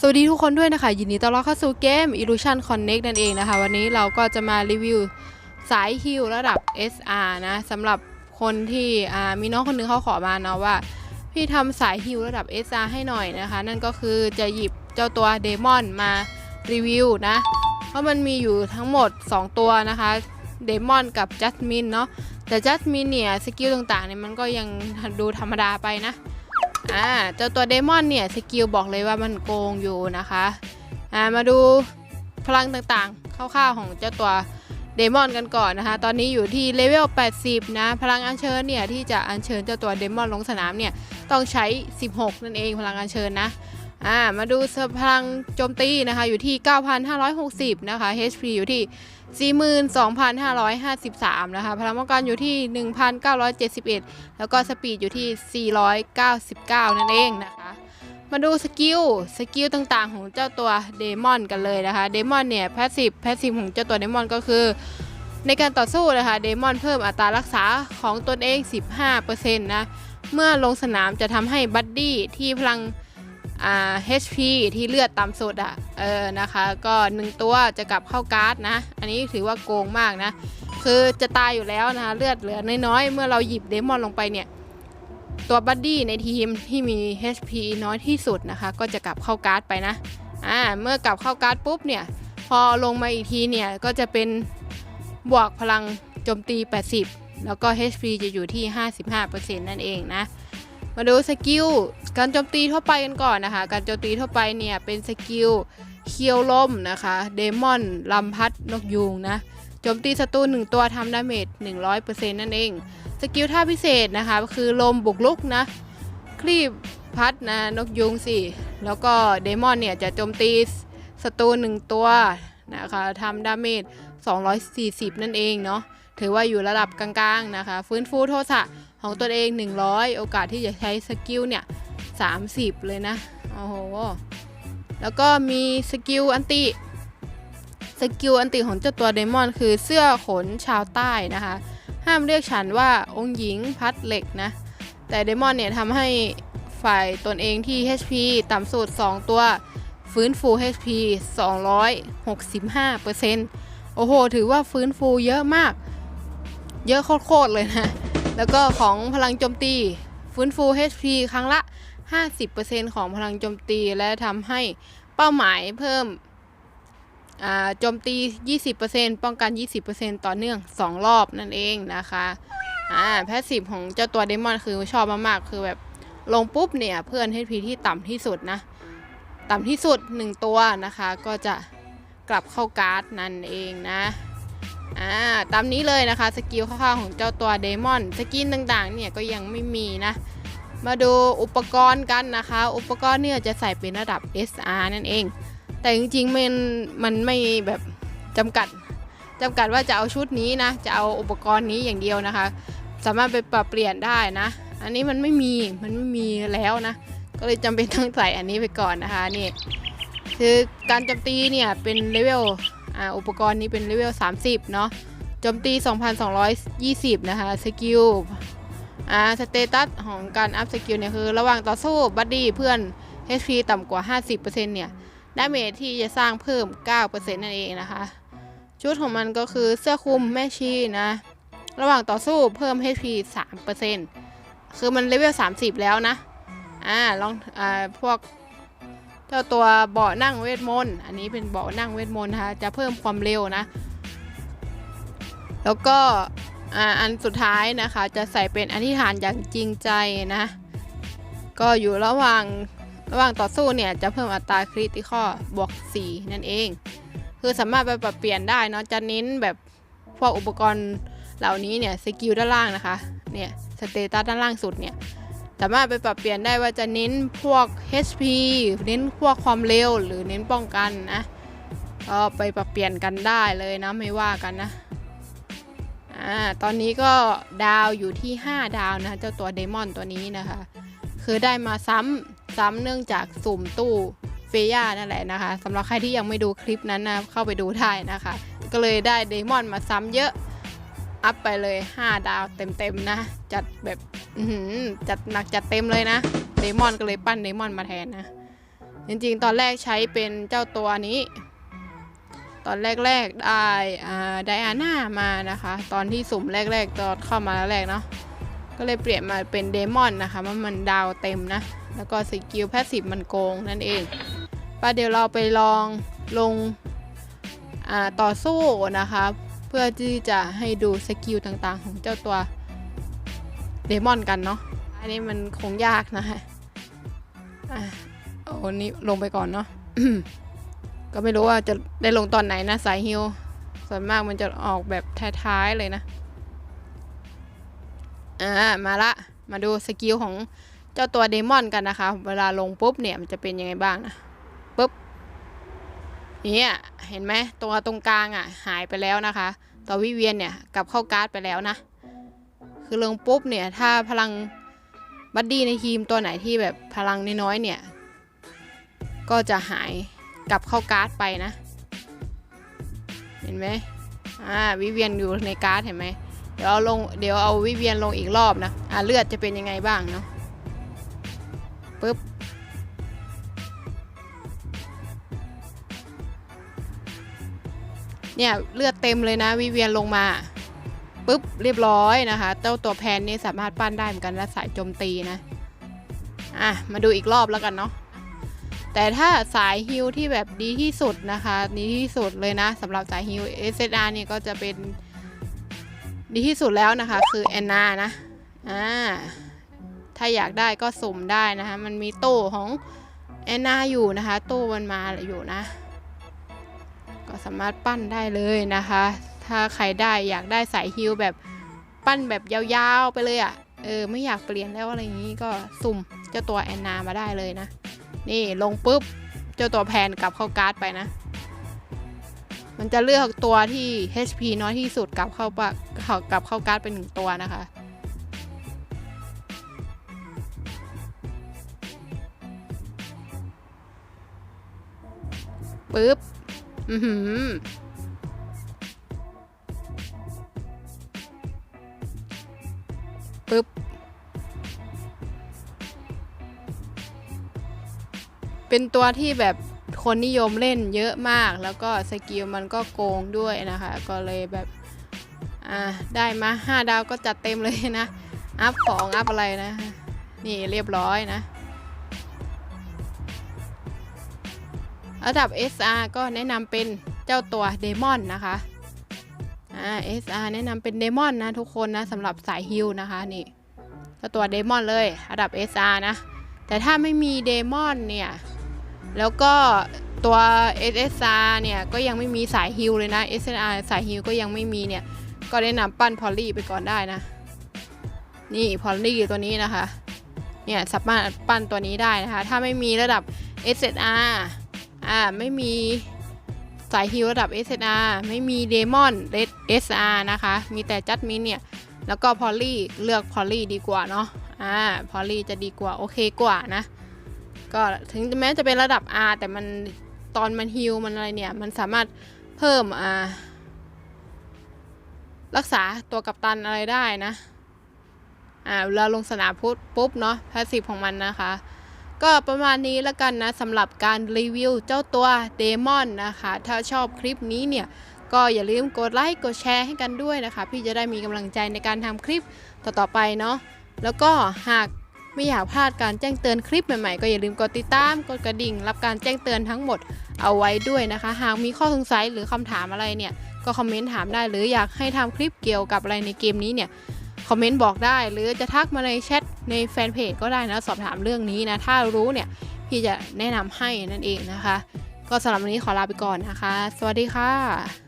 สวัสดีทุกคนด้วยนะคะ ยินดีต้อนรับเข้าสู่เกม Illusion Connect นั่นเองนะคะ วันนี้เราก็จะมารีวิวสายฮิลระดับ SR นะสำหรับคนที่มีน้องคนนึงเขาขอมาเนาะว่า พี่ทำสายฮิลระดับ SR ให้หน่อยนะคะ นั่นก็คือจะหยิบเจ้าตัวเดมอนมารีวิวนะ เพราะมันมีอยู่ทั้งหมด 2 ตัวนะคะเดมอนกับจัสมินเนาะแต่จัสมินเนี่ยสกิลต่างๆเนี่ยมันก็ยังดูธรรมดาไปนะ อ่าเจ้าตัวเดมอนเนี่ยสกิลบอกเลยว่ามันโกงอยู่นะคะอ่ามาดูพลังต่างๆคร่าวๆของเจ้าตัวเดมอนกันก่อนนะคะ ตอนนี้อยู่ที่เลเวล 80 นะ พลังอัญเชิญเนี่ย ที่จะอัญเชิญเจ้าตัวเดมอนลงสนามเนี่ย ต้องใช้ 16 นั่นเองพลังอัญเชิญนะ อ่า มาดูพลังโจมตีนะคะ อยู่ที่ 9,560 นะคะ HP อยู่ที่ 42,553 นะคะ พลังป้องกันอยู่ที่ 1,971 แล้วก็สปีดอยู่ที่ 499 นั่นเองนะคะ มาดูสกิล สกิลต่างๆ ของเจ้าตัวเดมอนกันเลยนะคะ เดมอนเนี่ยแพสซีฟแพสซีฟของเจ้าตัวเดมอนก็คือ ในการต่อสู้นะคะ เดมอนเพิ่มอัตรารักษาของตนเอง 15%นะ เมื่อลงสนามจะทำให้บัดดี้ที่พลัง HP ที่เลือดต่ำสุดอะเออนะคะ ก็หนึ่งตัวจะกลับเข้าการ์ดนะ อันนี้ถือว่าโกงมากนะ คือจะตายอยู่แล้วนะคะเลือดเหลือน้อยๆ เมื่อเราหยิบเดมอนลงไปเนี่ย ตัวบัดดี้ในทีมที่มี HP น้อยที่สุดนะคะ ก็จะกลับเข้าการ์ดไปนะอ่าเมื่อกลับเข้าการ์ดปุ๊บเนี่ย พอลงมาอีกทีเนี่ย ก็จะเป็นบวกพลังโจมตี 80 แล้วก็ HP จะอยู่ที่ 55%นั่นเองนะ มาดูสกิลการโจมตีทั่วไปกันก่อนนะคะ การโจมตีทั่วไปเนี่ยเป็นสกิลเคียวลมนะคะ เดมอนลำพัดนกยูงนะ โจมตีศัตรูหนึ่งตัวทำดาเมจ100%นั่นเอง สกิลท่าพิเศษนะคะ คือลมบุกลุกนะ คลีบพัดนะนกยุงสิ แล้วก็เดมอนเนี่ยจะโจมตีศัตรูหนึ่งตัว นะคะทำดาเมจ 240 นั่นเองเนาะถือว่าอยู่ระดับกลางๆนะคะ ฟื้นฟูโทสะของตัวเอง 100 โอกาสที่จะใช้สกิลเนี่ย 30 เลยนะ โอ้โห แล้วก็มีสกิลอันติ สกิลอันติของเจ้าตัวเดมอน คือเสื้อขนชาวใต้นะคะ ห้ามเรียกฉันว่าองค์หญิงพัดเหล็กนะ แต่เดมอนเนี่ยทำให้ฝ่ายตนเองที่ HP ต่ำสุด 2 ตัว ฟื้นฟู HP 265%โอ้โห ถือว่าฟื้นฟูเยอะมาก เยอะโคตรๆเลยนะ แล้วก็ของพลังโจมตี ฟื้นฟู HP ครั้งละ 50%ของพลังโจมตีและทำให้เป้าหมายเพิ่มโจมตี 20%ป้องกัน 20%ต่อเนื่อง 2 รอบนั่นเองนะคะอ่าแพสซีฟของเจ้าตัวเดมอนคือชอบมากๆ คือแบบลงปุ๊บเนี่ย เพื่อน HP ที่ต่ำที่สุดนะ ต่ำที่สุด 1 ตัวนะคะ ก็จะกลับเข้าการ์ดนั่นเองนะอ่าตามนี้เลยนะคะสกิลคร่าวๆของเจ้าตัวเดมอนสกินต่างๆเนี่ยก็ยังไม่มีนะ มาดูอุปกรณ์กันนะคะ อุปกรณ์เนี่ยจะใส่เป็นระดับ SR นั่นเอง แต่จริงๆมันมันไม่แบบจำกัดจำกัดว่าจะเอาชุดนี้นะ จะเอาอุปกรณ์นี้อย่างเดียวนะคะ สามารถไปปรับเปลี่ยนได้นะ อันนี้มันไม่มีมันไม่มีแล้วนะ ก็เลยจำเป็นต้องใส่อันนี้ไปก่อนนะคะนี่คือการโจมตีเนี่ยเป็นเลเวลอ่าอุปกรณ์นี้เป็นเลเวล 30 เนาะโจมตี 2,220 นะคะสกิลอ่าสเตตัสของการอัพสกิลเนี่ยคือ ระหว่างต่อสู้บัดดี้เพื่อน HP ต่ำกว่า 50%เนี่ยดาเมจที่จะสร้างเพิ่ม 9%นั่นเองนะคะ ชุดของมันก็คือเสื้อคลุมแม่ชีนะ ระหว่างต่อสู้เพิ่ม HP 3%คือมันเลเวล 30 แล้วนะ อ่าลองอ่าพวกเจ้าตัวเบาะนั่งเวทมนต์อันนี้เป็นเบาะนั่งเวทมนต์นะคะจะเพิ่มความเร็วนะ แล้วก็อ่าอันสุดท้ายนะคะจะใส่เป็นอธิษฐานอย่างจริงใจนะ ก็อยู่ระหว่างระหว่างต่อสู้เนี่ยจะเพิ่มอัตราคริติคอบวก 4 นั่นเอง คือสามารถไปปรับเปลี่ยนได้เนาะจะเน้นแบบพวกอุปกรณ์เหล่านี้เนี่ยสกิลด้านล่างนะคะเนี่ยสเตตัสด้านล่างสุดเนี่ย สามารถไปปรับเปลี่ยนได้ว่าจะเน้นพวก HP เน้นพวกความเร็วหรือเน้นป้องกันนะก็ไปปรับเปลี่ยนกันได้เลยนะไม่ว่ากันนะอ่าตอนนี้ก็ดาวอยู่ที่ 5 ดาวนะเจ้าตัวเดมอนตัวนี้นะคะ คือได้มาซ้ำซ้ำเนื่องจากสุ่มตู้เฟย่านั่นแหละนะคะสำหรับใครที่ยังไม่ดูคลิปนั้นนะเข้าไปดูได้นะคะ ก็เลยได้เดมอนมาซ้ำเยอะ อัพไปเลย 5 ดาวเต็มๆนะ จัดแบบจัดหนักจัดเต็มเลยนะเดมอนก็เลยปั้นเดมอนมาแทนนะ จริงๆ ตอนแรกใช้เป็นเจ้าตัวนี้ ตอนแรกๆได้อาไดอาน่ามานะคะ ตอนที่สุ่มแรกๆตอนเข้ามาแรกเนาะก็เลยเปลี่ยนมาเป็นเดมอนนะคะมันมันดาวเต็มนะ แล้วก็สกิลแพสซีฟมันโกงนั่นเองป่ะเดี๋ยวเราไปลองลงต่อสู้นะคะ เพื่อที่จะให้ดูสกิลต่างๆ ของเจ้าตัวเดมอนกันเนาะ อันนี้มันคงยากนะคะอะเอาอันนี้ลงไปก่อนเนาะ ก็ไม่รู้ว่าจะได้ลงตอนไหนนะสายฮิว ส่วนมากมันจะออกแบบท้ายๆเลยนะ อ่า มาละ มาดูสกิลของเจ้าตัวเดมอนกันนะคะ เวลาลงปุ๊บเนี่ยมันจะเป็นยังไงบ้างนะ เนี่ยเห็นไหมตัวตรงกลางอะหายไปแล้วนะคะ ตัววิเวียนเนี่ยกลับเข้าการ์ดไปแล้วนะ คือลงปุ๊บเนี่ยถ้าพลังบัดดี้ในทีมตัวไหนที่แบบพลังน้อยๆเนี่ย ก็จะหายกลับเข้าการ์ดไปนะ เห็นไหมอ่าวิเวียนอยู่ในการ์ดเห็นไหมเดี๋ยวเอาลงเดี๋ยวเอาวิเวียนลงอีกรอบนะอ่าเลือดจะเป็นยังไงบ้างเนาะปึ๊บ เนี่ยเลือดเต็มเลยนะวิเวียนลงมาปุ๊บเรียบร้อยนะคะ เจ้าตัวแพนนี่สามารถปั้นได้เหมือนกันและสายโจมตีนะอะมาดูอีกรอบแล้วกันเนาะแต่ถ้าสายฮิลที่แบบดีที่สุดนะคะดีที่สุดเลยนะสำหรับสายฮิล SSR เนี่ยก็จะเป็นดีที่สุดแล้วนะคะ คือแอนนานะอ่าถ้าอยากได้ก็สุ่มได้นะคะ มันมีโต้ของแอนนาอยู่นะคะ โต้มันมาอยู่นะ ก็สามารถปั้นได้เลยนะคะ ถ้าใครได้อยากได้สายฮิลแบบปั้นแบบยาวๆไปเลยอะ่ะเออไม่อยากเปลี่ยนแล้วอะไรอย่างนี้ก็สุ่มเจ้าตัวแอนนามาได้เลยนะ นี่ลงปุ๊บเจ้าตัวแพนกลับเข้าการ์ดไปนะ มันจะเลือกตัวที่ HP น้อยที่สุดกลับเข้าปะเขากลับเข้าการ์ดเป็นหนึ่งตัวนะคะปึ๊บ อือหือปึ๊บ เป็นตัวที่แบบคนนิยมเล่นเยอะมาก แล้วก็สกิลมันก็โกงด้วยนะคะ ก็เลยแบบ อ่า ได้มาห้าดาวก็จัดเต็มเลยนะ อัพของอัพอะไรนะ นี่เรียบร้อยนะ ระดับ SR ก็แนะนำเป็นเจ้าตัวเดมอนนะคะอ่า SR แนะนำเป็นเดมอนนะทุกคนนะสำหรับสายฮิลนะคะนี่เจ้าตัวเดมอนเลยระดับ SR นะ แต่ถ้าไม่มีเดมอนเนี่ย แล้วก็ตัว SSR เนี่ยก็ยังไม่มีสายฮิลเลยนะ SSR สายฮิลก็ยังไม่มีเนี่ย ก็แนะนำปั้นพอลลี่ไปก่อนได้นะ นี่พอลลี่ตัวนี้นะคะ เนี่ยสามารถปั้นตัวนี้ได้นะคะ ถ้าไม่มีระดับ SSR อ่าไม่มีสายฮิลระดับ SSR ไม่มีเดมอนเ SR นะคะ มีแต่จัดมินเนี่ย แล้วก็พอลลี่เลือกพอลลี่ดีกว่าเนาะอ่าพอลลี่จะดีกว่า โอเคกว่านะ ก็ถึงแม้จะเป็นระดับ R แต่มันตอนมันฮิลมันอะไรเนี่ย มันสามารถเพิ่มอ่ารักษาตัวกัปตันอะไรได้นะ อ่าเวลาลงสนามพุปุ๊บเนาะพาสซีฟของมันนะคะ ก็ประมาณนี้แล้วกันนะสำหรับการรีวิวเจ้าตัวเดมอนนะคะ ถ้าชอบคลิปนี้เนี่ย ก็อย่าลืมกดไลค์กดแชร์ให้กันด้วยนะคะ พี่จะได้มีกำลังใจในการทำคลิปต่อๆไปเนาะแล้วก็หากไม่อยากพลาดการแจ้งเตือนคลิปใหม่ๆ ก็อย่าลืมกดติดตามกดกระดิ่ง รับการแจ้งเตือนทั้งหมดเอาไว้ด้วยนะคะ หากมีข้อสงสัยหรือคำถามอะไรเนี่ย ก็คอมเมนต์ถามได้หรืออยากให้ทำคลิปเกี่ยวกับอะไรในเกมนี้เนี่ย คอมเมนต์บอกได้ หรือจะทักมาในแชทในแฟนเพจก็ได้นะสอบถามเรื่องนี้นะ ถ้ารู้เนี่ยพี่จะแนะนำให้นั่นเองนะคะ ก็สำหรับวันนี้ขอลาไปก่อนนะคะ สวัสดีค่ะ